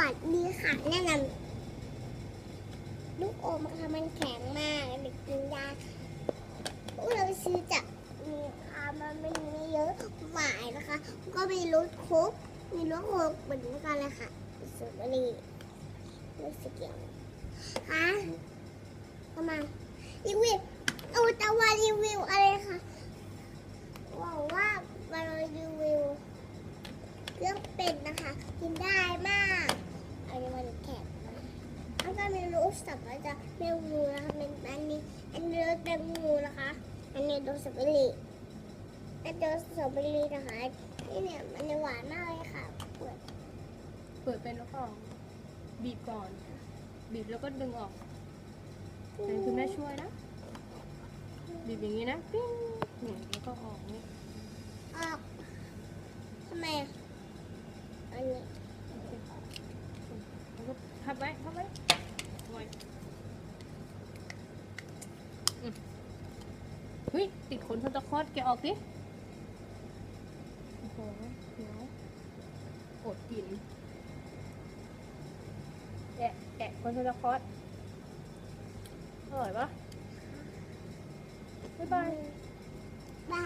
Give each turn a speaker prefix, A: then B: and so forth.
A: วัสดีค่ะแนะนำลูกอมค่ะมันแข็งมากเด็กกินยาพวกเราซื้อจากมีค่ะมันไม่มีเยอะหวายนะคะ ก็มีรสโคุกมีรสโคุกเหมือนกันเลยค่ะสุดรีรสเกียวค่ะเข้ามารีวิวเอาแต่ว่ารีวิวอะไรค่ะหวังว่ามารีวิวเครื่องเป็นนะคะ กินได้มากอันนี้มันแข็งมากแล้วก็มีรูป สับแล้วจะเมลงูนะคะเป็นอันนี้อันนี้รสแตงงูนะคะ อันนี้รสสตรอเบอรี่อันนี้รสสตรอเบอรี่นะคะนี่เนี่ยมันหวานมากเลยค่ะเปิด
B: เปิดเป็นแล้วก็บีบก่อน บีบแล้วก็ดึงออกนั่นคือแม่ช่วยนะ บีบอย่างนี้นะปิ้งนี่ยแล้วก็ออกนี่
A: ออกทำไมอันนี้
B: พับไว้พับไว้ไว้อืม เฮ้ยติดขนสตอคอดแกออกสิโอ้โหเดี๋ยวอดกินแกะแกะขนสตอคอดอร่อยปะบ๊ายบาย
A: บ้า